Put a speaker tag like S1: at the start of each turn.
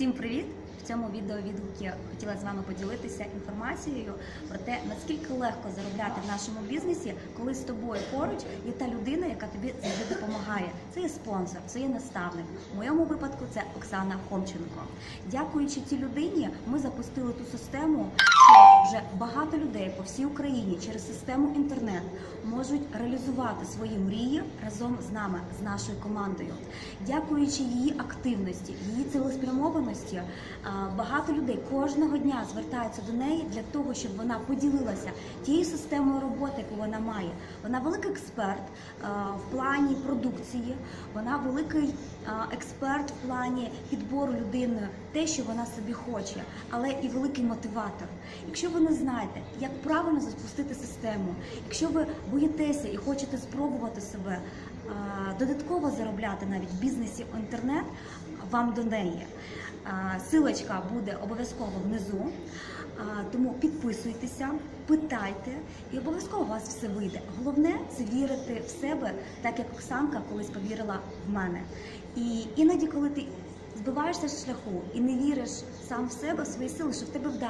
S1: Всім привіт! В цьому відео відгуки хотіла з вами поділитися інформацією про те, наскільки легко заробляти в нашому бізнесі, коли з тобою поруч є та людина, яка тобі завжди допомагає. Це є спонсор, це є наставник. В моєму випадку це Оксана Хомченко. Дякуючи цій людині, ми запустили ту систему, що вже багато людей по всій Україні через систему інтернет можуть реалізувати свої мрії разом з нами, з нашою командою. Дякуючи її активності, її цілеспрямованості, багато людей кожного дня звертаються до неї для того, щоб вона поділилася тією системою роботи, яку вона має. Вона великий експерт в плані продукції, вона великий експерт в плані підбору людини, те, що вона собі хоче, але і великий мотиватор. Якщо ви не знаєте, як правильно запустити систему, якщо ви боїтеся і хочете спробувати себе додатково заробляти навіть в бізнесі інтернет, вам до неї. Силочка буде обов'язково внизу. Тому підписуйтеся, питайте, і обов'язково у вас все вийде. Головне це вірити в себе, так як Оксанка колись повірила в мене. І іноді, коли ти збиваєшся з шляху і не віриш сам в себе, в свої сили, що в тебе вдасться.